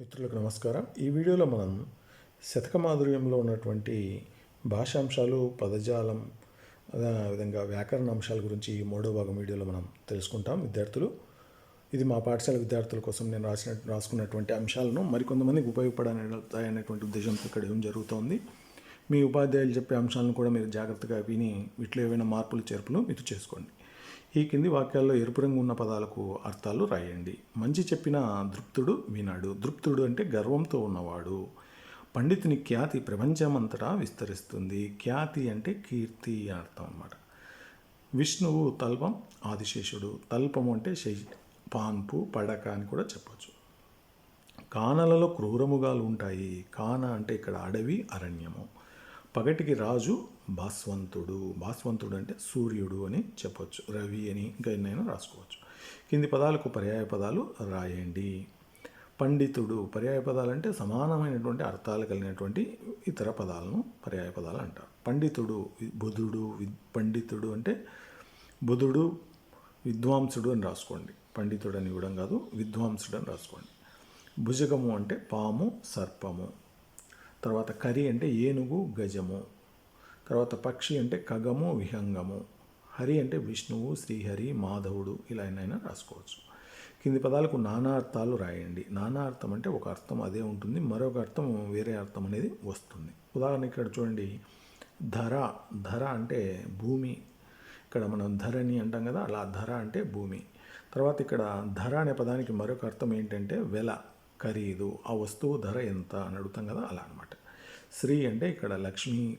మిత్రులకు నమస్కారం. ఈ వీడియోలో మనం శతక మాధుర్యంలో ఉన్నటువంటి భాషాంశాలు పదజాలం అదేవిధంగా వ్యాకరణ అంశాల గురించి ఈ మూడో భాగం వీడియోలో మనం తెలుసుకుంటాం. విద్యార్థులు ఇది మా పాఠశాల విద్యార్థుల కోసం నేను రాసిన రాసుకున్నటువంటి అంశాలను మరికొంతమందికి ఉపయోగపడనేటువంటి ఉద్దేశంతో ఇక్కడ ఏం జరుగుతోంది. మీ ఉపాధ్యాయులు చెప్పే అంశాలను కూడా మీరు జాగ్రత్తగా విని వీటిలో ఏవైనా మార్పులు చేర్పులు మీరు చేసుకోండి. ఈ కింది వాక్యాల్లో ఎరుపు రంగు ఉన్న పదాలకు అర్థాలు రాయండి. మంచి చెప్పిన దృప్తుడు వినాడు. దృప్తుడు అంటే గర్వంతో ఉన్నవాడు. పండితుని ఖ్యాతి ప్రపంచమంతటా విస్తరిస్తుంది. ఖ్యాతి అంటే కీర్తి అని అర్థం అన్నమాట. విష్ణువు తల్పం ఆదిశేషుడు. తల్పం అంటే శై పాన్పు పడక అని కూడా చెప్పవచ్చు కానలలో క్రూరముగాలు ఉంటాయి. కాన అంటే ఇక్కడ అడవి అరణ్యము. పగటికి రాజు భాస్వంతుడు. భాస్వంతుడు అంటే సూర్యుడు అని చెప్పొచ్చు. రవి అని ఇంకా ఎన్నైనా రాసుకోవచ్చు. కింది పదాలకు పర్యాయ పదాలు రాయండి. పండితుడు. పర్యాయ పదాలు అంటే సమానమైనటువంటి అర్థాలు కలిగినటువంటి ఇతర పదాలను పర్యాయ పదాలు అంటారు. పండితుడు బుధుడు విద్ పండితుడు అంటే బుధుడు విద్వాంసుడు అని రాసుకోండి. పండితుడు అని ఇవ్వడం కాదు విద్వాంసుడు అని రాసుకోండి. భుజగము అంటే పాము సర్పము. తర్వాత కరి అంటే ఏనుగు గజము. తర్వాత పక్షి అంటే ఖగము విహంగము. హరి అంటే విష్ణువు శ్రీహరి మాధవుడు ఇలా ఎన్నైనా రాసుకోవచ్చు. కింది పదాలకు నానా అర్థాలు రాయండి. నానా అర్థం అంటే ఒక అర్థం అదే ఉంటుంది. మరొక అర్థం వేరే అర్థం అనేది వస్తుంది. ఉదాహరణ ఇక్కడ చూడండి. ధర ధర అంటే భూమి. ఇక్కడ మనం ధరని అంటాం కదా అలా ధర అంటే భూమి. తర్వాత ఇక్కడ ధర అనే పదానికి మరొక అర్థం ఏంటంటే వెల ఖరీదు. ఆ వస్తువు ధర ఎంత అని అడుగుతాం కదా అలా అనమాట శ్రీ అంటే ఇక్కడ లక్ష్మి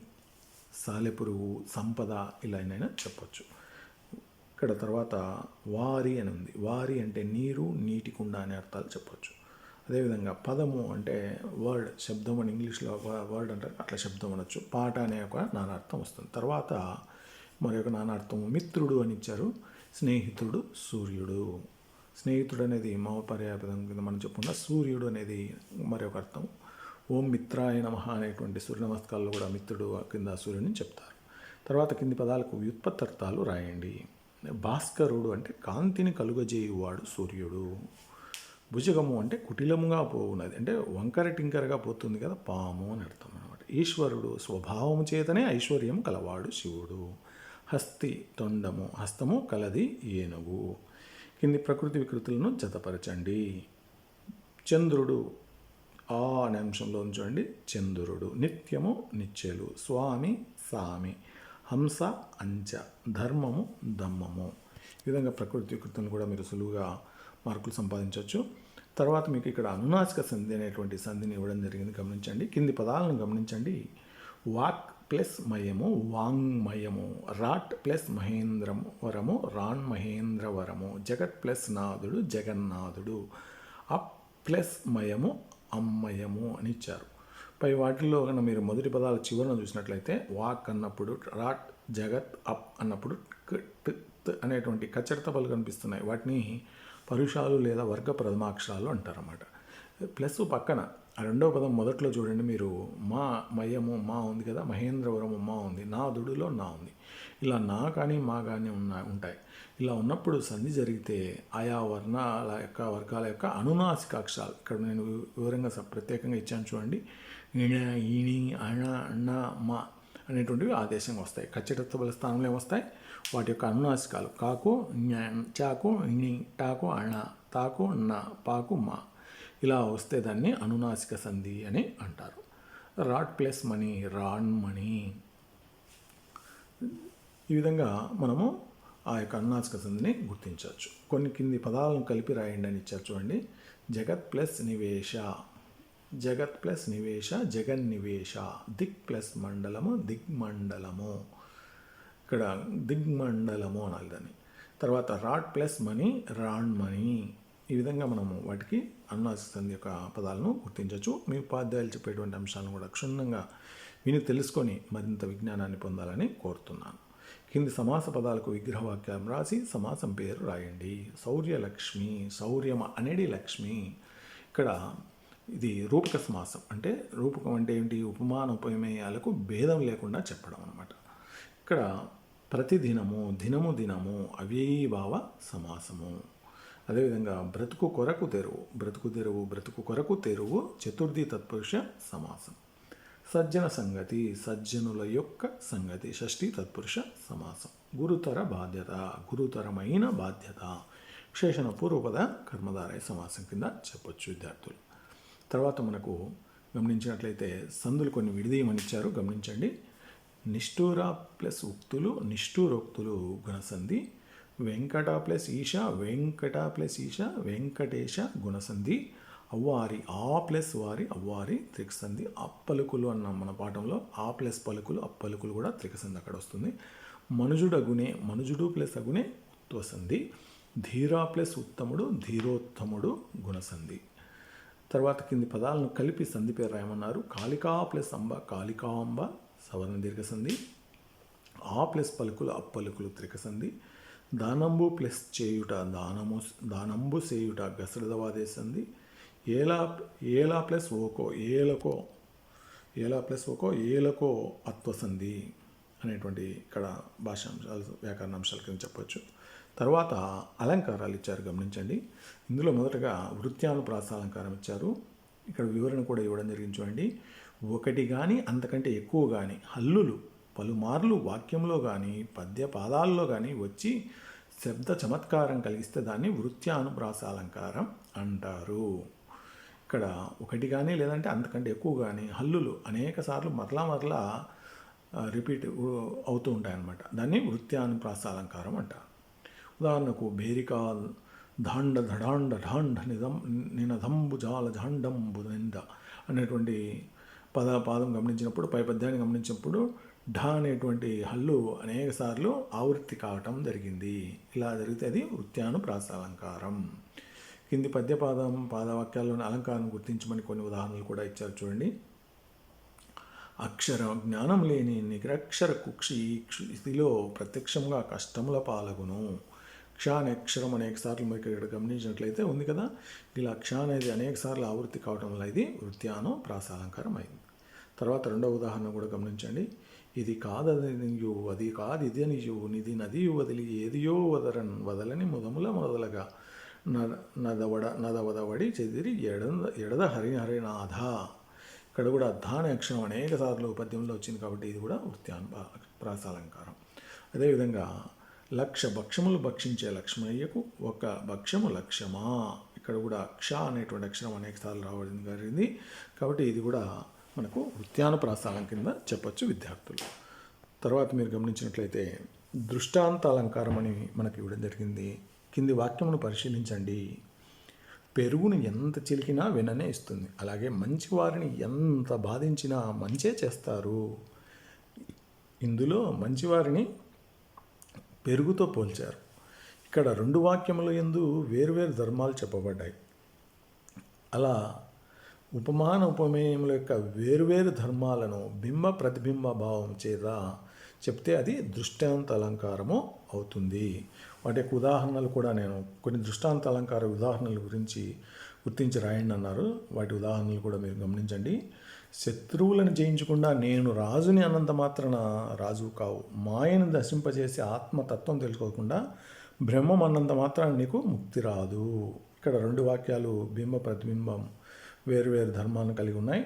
సాలెపురుగు సంపద ఇలా అయినా చెప్పొచ్చు. ఇక్కడ తర్వాత వారి అని ఉంది. వారి అంటే నీరు నీటి కుండ అనే అర్థాలు చెప్పొచ్చు. అదేవిధంగా పదము అంటే వర్డ్ శబ్దం అని ఇంగ్లీష్లో వర్డ్ అంటారు. అట్లా శబ్దం అనొచ్చు. పాట అనే ఒక నానార్థం వస్తుంది. తర్వాత మరి ఒక నానార్థం మిత్రుడు అని ఇచ్చారు. స్నేహితుడు సూర్యుడు. స్నేహితుడు అనేది మౌపర్యాపదం కింద మనం చెప్పుకున్న సూర్యుడు అనేది మరొక అర్థం. ఓం మిత్రాయ నమ అనేటువంటి సూర్య నమస్కారాలు కూడా మిత్రుడు కింద సూర్యుని చెప్తారు. తర్వాత కింది పదాలకు వ్యుత్పత్తర్థాలు రాయండి. భాస్కరుడు అంటే కాంతిని కలుగజేయువాడు సూర్యుడు. భుజగము అంటే కుటిలముగా పోవున్నది అంటే వంకర టింకరగా పోతుంది కదా పాము అని అర్థం అనమాట. ఈశ్వరుడు స్వభావము చేతనే ఐశ్వర్యం కలవాడు శివుడు. హస్తి తొండము హస్తము కలది ఏనుగు. కింది ప్రకృతి వికృతులను జతపరచండి. చంద్రుడు ఆ అనే అంశంలో ఉంచండి చంద్రుడు నిత్యము నిత్యలు స్వామి సామి హంస అంచ ధర్మము దమ్మము. ఈ విధంగా ప్రకృతి కృతను కూడా మీరు సులువుగా మార్కులు సంపాదించవచ్చు. తర్వాత మీకు ఇక్కడ అనునాసిక సంధి అనేటువంటి సంధిని ఇవ్వడం జరిగింది. గమనించండి. కింది పదాలను గమనించండి. వాక్ ప్లస్ మయము వాంగ్మయము రాట్ ప్లస్ మహేంద్రం వరము రాన్ మహేంద్రవరము జగత్ ప్లస్ నాథుడు జగన్నాథుడు. అప్ ప్లస్ మయము అమ్మయము అని ఇచ్చారు. పై వాటిల్లో కన్నా మీరు మొదటి పదాల చివరన చూసినట్లయితే వాక్ అన్నప్పుడు రాట్ జగత్ అప్ అన్నప్పుడు అనేటువంటి కచ్చడత పలు కనిపిస్తున్నాయి. వాటిని పరుషాలు లేదా వర్గ ప్రథమాక్షరాలు అంటారన్నమాట. ప్లస్ పక్కన ఆ రెండవ పదం మొదట్లో చూడండి మీరు మా మయము మా ఉంది కదా మహేంద్రవరము మా ఉంది నా దుడులో నా ఉంది. ఇలా నా కానీ మా కానీ ఉన్న ఉంటాయి. ఇలా ఉన్నప్పుడు సంధి జరిగితే ఆయా వర్ణాల యొక్క వర్గాల యొక్క అనునాసిక అక్షరాలు ఇక్కడ నేను వివరంగా ప్రత్యేకంగా ఇచ్చాను చూడండి. ఇణ ఈణి అణ అన్న మా అనేటువంటివి ఆదేశంగా వస్తాయి. ఖచ్చితత్వ స్థానంలో ఏమొస్తాయి వాటి యొక్క అనునాసికాలు. కాకు చాకు ఇణి టాకు అణ తాకు న పాకు మా. ఇలా వస్తే దాన్ని అనునాసిక సంధి అని అంటారు. రాట్ ప్లస్ మనీ రాన్ మనీ ఈ విధంగా మనము ఆ యొక్క అనునాసిక సంధిని గుర్తించవచ్చు. కొన్ని కింది పదాలను కలిపి రాయండి అని ఇచ్చారు చూడండి. జగత్ ప్లస్ నివేశ జగత్ ప్లస్ నివేశ జగన్నివేశ దిక్ ప్లస్ మండలము దిగ్మండలము ఇక్కడ దిగ్మండలము అనాలి దాన్ని. తర్వాత రాడ్ ప్లస్ మనీ రాణ్ మనీ. ఈ విధంగా మనము వాటికి అన్నాసిస్తుంది సంధి యొక్క పదాలను గుర్తించవచ్చు. మీ ఉపాధ్యాయులు చెప్పేటువంటి అంశాలను కూడా క్షుణ్ణంగా విని తెలుసుకొని మరింత విజ్ఞానాన్ని పొందాలని కోరుతున్నాను. కింది సమాస పదాలకు విగ్రహవాక్యం రాసి సమాసం పేరు రాయండి. శౌర్యలక్ష్మి శౌర్యమ అనేది లక్ష్మి. ఇక్కడ ఇది రూపక సమాసం. అంటే రూపకం అంటే ఏంటి? ఉపమాన ఉపమేయాలకు భేదం లేకుండా చెప్పడం అనమాట ఇక్కడ ప్రతిదినము దినము దినము అవ్యయీభావ సమాసము. అదేవిధంగా బ్రతుకు కొరకు తెరువు. బ్రతుకు తెరువు బ్రతుకు కొరకు తెరువు చతుర్థి తత్పురుష సమాసం. సజ్జన సంగతి సజ్జనుల యొక్క సంగతి షష్ఠి తత్పురుష సమాసం. గురుతర బాధ్యత గురుతరమైన బాధ్యత. విశేషణ పూర్వపద కర్మధారయ సమాసం కింద చెప్పొచ్చు విద్యార్థులు. తర్వాత మనకు గమనించినట్లయితే సందులు కొన్ని విడిదీయమని ఇచ్చారు. గమనించండి. నిష్ఠూర ప్లస్ ఉక్తులు నిష్ఠూరోక్తులు గుణసంధి. వెంకట ప్లస్ ఈశ వెంకట ప్లస్ ఈశ వెంకటేశ గుణసంధి. అవ్వారి ఆ ప్లస్ వారి అవ్వారి త్రికసంధి అప్పలుకులు అన్న మన పాఠంలో. ఆ ప్లస్ పలుకులు అప్పలుకులు కూడా త్రికసంధి అక్కడ వస్తుంది. మనుజుడు అగునే మనుజుడు ప్లస్ అగునే ఉత్వసంధి. ధీరా ప్లస్ ఉత్తముడు ధీరోత్తముడు గుణసంధి. తర్వాత కింది పదాలను కలిపి సంధి పేరు రాయమన్నారు. కాళికా ప్లస్ అంబ కాళికాంబ సవర్ణ దీర్ఘసంధి. ఆ ప్లస్ పలుకులు అప్పలుకులు త్రికసంధి. దానంబు ప్లస్ చేయుట దానము దానంబు చేయుట గసడదవాదే సంధి ఏలా ఏలా ప్లస్ ఓకో ఏలకో ఏలా ప్లస్ ఓకో ఏలకో అత్వసంధి అనేటువంటి ఇక్కడ భాషాంశాలు వ్యాకరణాంశాల కింద చెప్పొచ్చు. తర్వాత అలంకారాలు ఇచ్చారు గమనించండి. ఇందులో మొదటగా వృత్యానుప్రాస అలంకారం ఇచ్చారు. ఇక్కడ వివరణ కూడా ఇవ్వడం జరిగింది చూడండి. ఒకటి కానీ అంతకంటే ఎక్కువ కానీ హల్లులు పలుమార్లు వాక్యంలో కానీ పద్య పాదాల్లో కానీ వచ్చి శబ్ద చమత్కారం కలిగిస్తే దాన్ని వృత్యానుప్రాస అలంకారం అంటారు. ఇక్కడ ఒకటి కానీ లేదంటే అంతకంటే ఎక్కువ కానీ హల్లులు అనేక సార్లు మరలా మరలా రిపీట్ అవుతూ ఉంటాయన్నమాట. దాన్ని వృత్యాన్ని ప్రాసాలంకారం అంటారు. ఉదాహరణకు బేరికా ధాండ ధడాండ ఢాండ నిదం నినదంబు జాల ఝాండంబు నింద అనేటువంటి పద పాదం గమనించినప్పుడు పై పద్యాన్ని గమనించినప్పుడు ఢ అనేటువంటి హల్లు అనేక సార్లు ఆవృత్తి కావటం జరిగింది. ఇలా జరిగితే అది వృత్యాను ప్రాసాలంకారం కింది పద్యపాదం పాదవాక్యాల్లోని అలంకారం గుర్తించమని కొన్ని ఉదాహరణలు కూడా ఇచ్చారు చూడండి. అక్షర జ్ఞానం లేని నిరక్షర కుక్షి స్థితిలో ప్రత్యక్షంగా కష్టముల పాలగును. క్ష అనే అక్షరం అనేక సార్లు మీకు ఇక్కడ గమనించినట్లయితే ఉంది కదా? ఇలా క్ష అనేది అనేక సార్లు ఆవృత్తి కావడం వల్ల ఇది వృత్యానం ప్రాసాలంకారం అయింది. తర్వాత రెండవ ఉదాహరణ కూడా గమనించండి. ఇది కాదనియు అది కాదు ఇది అనియు నిధి నదియు వదిలి ఏదియో వదరన్ వదలని ముదముల మొదలగా నదవడ నదవదవడి చెదిరి ఎడ ఎడద హరిహరినాథ ఇక్కడ కూడా ధ అనే అక్షరం అనేక సార్లు పద్యంలో వచ్చింది కాబట్టి ఇది కూడా వృత్యాన్ ప్రాసాలంకారం. అదేవిధంగా లక్ష భక్ష్యములు భక్షించే లక్ష్మయ్యకు ఒక భక్ష్యము లక్ష్యమా? ఇక్కడ కూడా క్ష అనేటువంటి అక్షరం అనేక సార్లు రావడం జరిగింది కాబట్టి ఇది కూడా మనకు వృత్యాన ప్రాసాలం కింద చెప్పచ్చు విద్యార్థులు. తర్వాత మీరు గమనించినట్లయితే దృష్టాంత అలంకారం అని మనకి ఇవ్వడం జరిగింది. కింది వాక్యమును పరిశీలించండి. పెరుగును ఎంత చిలికినా వెననే ఇస్తుంది. అలాగే మంచి వారిని ఎంత బాధించినా మంచే చేస్తారు. ఇందులో మంచివారిని పెరుగుతో పోల్చారు. ఇక్కడ రెండు వాక్యముల ఎందు వేరువేరు ధర్మాలు చెప్పబడ్డాయి. అలా ఉపమాన ఉపమేయముల యొక్క వేరువేరు ధర్మాలను బింబ ప్రతిబింబ భావం చేత చెప్తే అది దృష్టాంత అలంకారము అవుతుంది. వాటి యొక్క ఉదాహరణలు కూడా నేను కొన్ని దృష్టాంత అలంకార ఉదాహరణల గురించి గుర్తించి రాయండి అన్నారు. వాటి ఉదాహరణలు కూడా మీరు గమనించండి. శత్రువులను జయించకుండా నేను రాజుని అన్నంత మాత్రాన రాజు కావు. మాయను దశింపజేసి ఆత్మతత్వం తెలుసుకోకుండా బ్రహ్మం అన్నంత మాత్రాన నీకు ముక్తి రాదు. ఇక్కడ రెండు వాక్యాలు బింబ ప్రతిబింబం వేరు వేరు ధర్మాలను కలిగి ఉన్నాయి.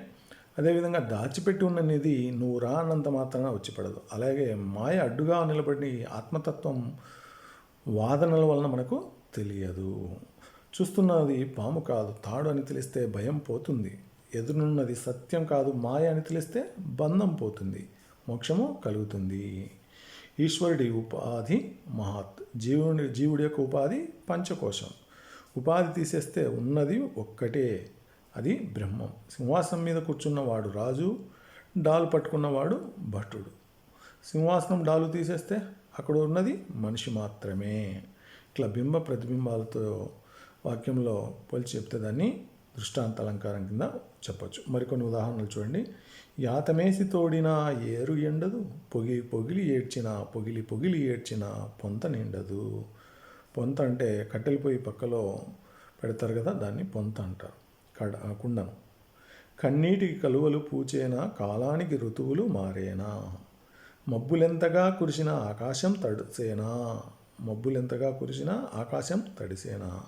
అదేవిధంగా దాచిపెట్టి ఉన్న నిధి నువ్వు రా అన్నంత మాత్రాన వచ్చిపడదు అలాగే మాయ అడ్డుగా నిలబడి ఆత్మతత్వం వాదనల వలన మనకు తెలియదు. చూస్తున్నది పాము కాదు తాడు అని తెలిస్తే భయం పోతుంది. ఎదురున్నది సత్యం కాదు మాయ అని తెలిస్తే బంధం పోతుంది మోక్షము కలుగుతుంది. ఈశ్వరుడి ఉపాధి మహత్ జీవుని జీవుడి యొక్క ఉపాధి పంచకోశం. ఉపాధి తీసేస్తే ఉన్నది ఒక్కటే అది బ్రహ్మం. సింహాసనం మీద కూర్చున్నవాడు రాజు డాలు పట్టుకున్నవాడు భటుడు. సింహాసనం డాలు తీసేస్తే అక్కడ ఉన్నది మనిషి మాత్రమే. ఇట్లా బింబ ప్రతిబింబాలతో వాక్యంలో పోల్చి చెప్తే దాన్ని దృష్టాంత అలంకారం కింద చెప్పచ్చు. మరికొన్ని ఉదాహరణలు చూడండి. యాతమేసి తోడిన ఏరు ఎండదు పొగి పొగిలి ఏడ్చిన పొగిలి పొగిలి ఏడ్చిన పొంత నిండదు. పొంత అంటే కట్టెల పొయ్యి పక్కలో పెడతారు కదా దాన్ని పొంత అంటారు. కడ కుండను. కన్నీటికి కలువలు పూచేనా కాలానికి ఋతువులు మారేనా? మబ్బులెంతగా కురిసిన ఆకాశం తడిసేనా? మబ్బులెంతగా కురిసిన ఆకాశం తడిసేనా?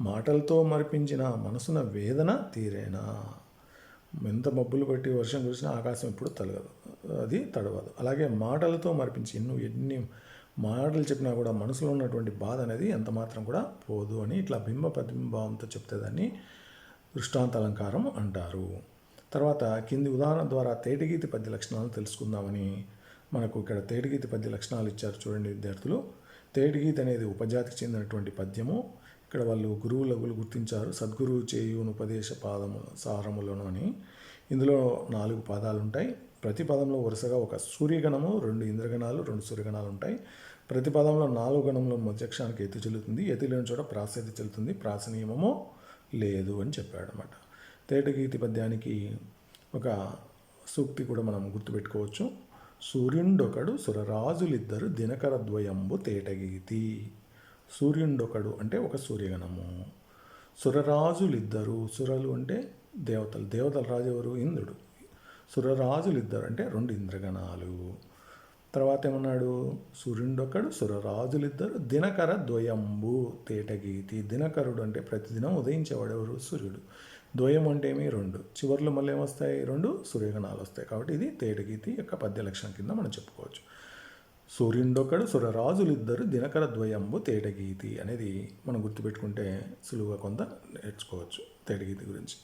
మాటలతో మరిపించిన మనసున వేదన తీరేనా? ఎంత మబ్బులు పట్టి వర్షం కురిసినా ఆకాశం ఎప్పుడు తలగదు. అది తడవదు. అలాగే మాటలతో మరిపించి నువ్వు ఎన్ని మాటలు చెప్పినా కూడా మనసులో ఉన్నటువంటి బాధ అనేది ఎంత మాత్రం కూడా పోదు అని ఇట్లా బింబ ప్రతిబింబంతో చెప్తే దాన్ని దృష్టాంత అలంకారం అంటారు. తర్వాత కింది ఉదాహరణ ద్వారా తేటగీతి పద్య లక్షణాలను తెలుసుకుందామని మనకు ఇక్కడ తేటగీతి పద్య లక్షణాలు ఇచ్చారు చూడండి విద్యార్థులు. తేటగీతి అనేది ఉపజాతికి చెందినటువంటి పద్యము. ఇక్కడ వాళ్ళు గురువులగులు గుర్తించారు. సద్గురువు చేయును ఉపదేశ పాదము సారములను అని. ఇందులో నాలుగు పాదాలు ఉంటాయి. ప్రతి పదంలో వరుసగా ఒక సూర్యగణము రెండు ఇంద్రగణాలు రెండు సూర్యగణాలు ఉంటాయి. ప్రతి పదంలో నాలుగు గణంలో మధ్యక్షానికి ఎత్తి చెల్లుతుంది. ఎత్తి లేని చోట ప్రాస చెల్లుతుంది. ప్రాసనియమము లేదు అని చెప్పాడు అనమాట తేటగీతి పద్యానికి ఒక సూక్తి కూడా మనం గుర్తుపెట్టుకోవచ్చు. సూర్యుండొకడు సురరాజులిద్దరు దినకర ద్వయంబు తేటగీతి. సూర్యుండొకడు అంటే ఒక సూర్యగణము. సురరాజులిద్దరు సురలు అంటే దేవతలు. దేవతల రాజు ఎవరు ఇంద్రుడు. సురరాజులిద్దరు అంటే రెండు ఇంద్రగణాలు. తర్వాత ఏమన్నాడు సూర్యుండొకడు సురరాజులిద్దరు దినకర ద్వయంబు తేటగీతి. దినకరుడు అంటే ప్రతిదినం ఉదయించేవాడు ఎవరు సూర్యుడు. ద్వయం అంటే ఏమి? రెండు. చివర్లు మళ్ళీ ఏమొస్తాయి? రెండు. సూర్యగణాలు వస్తాయి. కాబట్టి ఇది తేటగీతి యొక్క పద్య లక్షణం కింద మనం చెప్పుకోవచ్చు. సూర్యుడొకడు సురరాజులిద్దరు దినకర ద్వయంబు తేటగీతి అనేది మనం గుర్తుపెట్టుకుంటే సులువుగా కొంత నేర్చుకోవచ్చు తేటగీతి గురించి.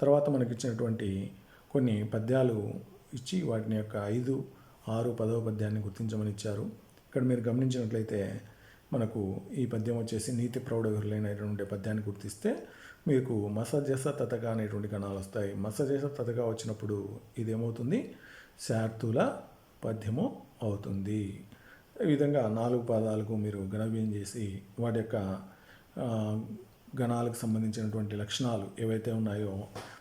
తర్వాత మనకి ఇచ్చినటువంటి కొన్ని పద్యాలు ఇచ్చి వాటిని యొక్క ఐదు ఆరు పదవ పద్యాన్ని గుర్తించమని ఇచ్చారు ఇక్కడ మీరు గమనించినట్లయితే మనకు ఈ పద్యం వచ్చేసి నీతి ప్రౌఢగురులైనటువంటి పద్యాన్ని గుర్తిస్తే మీకు మసజస తతగా అనేటువంటి గణాలు వస్తాయి. మసజస తతగా వచ్చినప్పుడు ఇదేమవుతుంది? శార్తుల పద్యము అవుతుంది. ఈ విధంగా నాలుగు పాదాలకు మీరు గణవ్యం చేసి వాటి యొక్క గణాలకు సంబంధించినటువంటి లక్షణాలు ఏవైతే ఉన్నాయో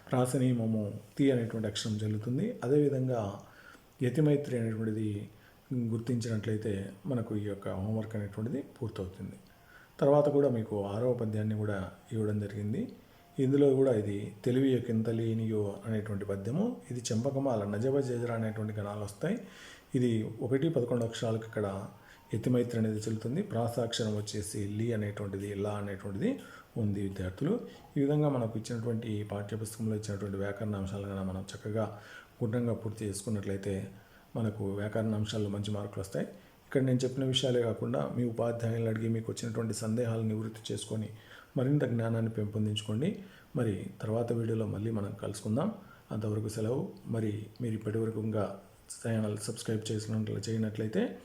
ప్రాసనీయమము తీ అనేటువంటి అక్షరం జరుగుతుంది. అదేవిధంగా యతిమైత్రి అనేటువంటిది గుర్తించినట్లయితే మనకు ఈ యొక్క హోంవర్క్ అనేటువంటిది పూర్తవుతుంది. తర్వాత కూడా మీకు ఆరవ పద్యాన్ని కూడా ఇవ్వడం జరిగింది. ఇందులో కూడా ఇది తెలివి కింత లేనియో అనేటువంటి పద్యము ఇది చెంపకమాల నజబ జజర అనేటువంటి గణాలు వస్తాయి. ఇది ఒకటి పదకొండు అక్షరాలకు ఇక్కడ ఎత్తిమైత్రి అనేది చెల్లుతుంది. ప్రాసాక్షరం వచ్చేసి లి అనేటువంటిది లా అనేటువంటిది ఉంది విద్యార్థులు. ఈ విధంగా మనకు ఇచ్చినటువంటి పాఠ్యపుస్తకంలో ఇచ్చినటువంటి వ్యాకరణ అంశాలను మనం చక్కగా గుండ్రంగా పూర్తి చేసుకున్నట్లయితే మనకు వ్యాకరణ అంశాల్లో మంచి మార్కులు వస్తాయి. ఇక్కడ నేను చెప్పిన విషయాలే కాకుండా మీ ఉపాధ్యాయులను అడిగి మీకు వచ్చినటువంటి సందేహాలను నివృత్తి చేసుకొని మరింత జ్ఞానాన్ని పెంపొందించుకోండి. మరి తర్వాత వీడియోలో మళ్ళీ మనం కలుసుకుందాం. అంతవరకు సెలవు. మరి మీరు ఇప్పటివరకు ఇంకా ఛానల్ సబ్స్క్రైబ్ చేసినట్లు చేయనట్లయితే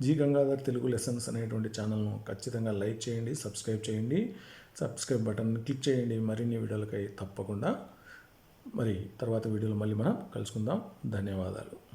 జీ గంగాధర్ తెలుగు లెసన్స్ అనేటువంటి ఛానల్ను ఖచ్చితంగా లైక్ చేయండి సబ్స్క్రైబ్ చేయండి. సబ్స్క్రైబ్ బటన్ క్లిక్ చేయండి. మరిన్ని వీడియోలకై తప్పకుండా. మరి తర్వాత వీడియోలో మళ్ళీ మనం కలుసుకుందాం. ధన్యవాదాలు.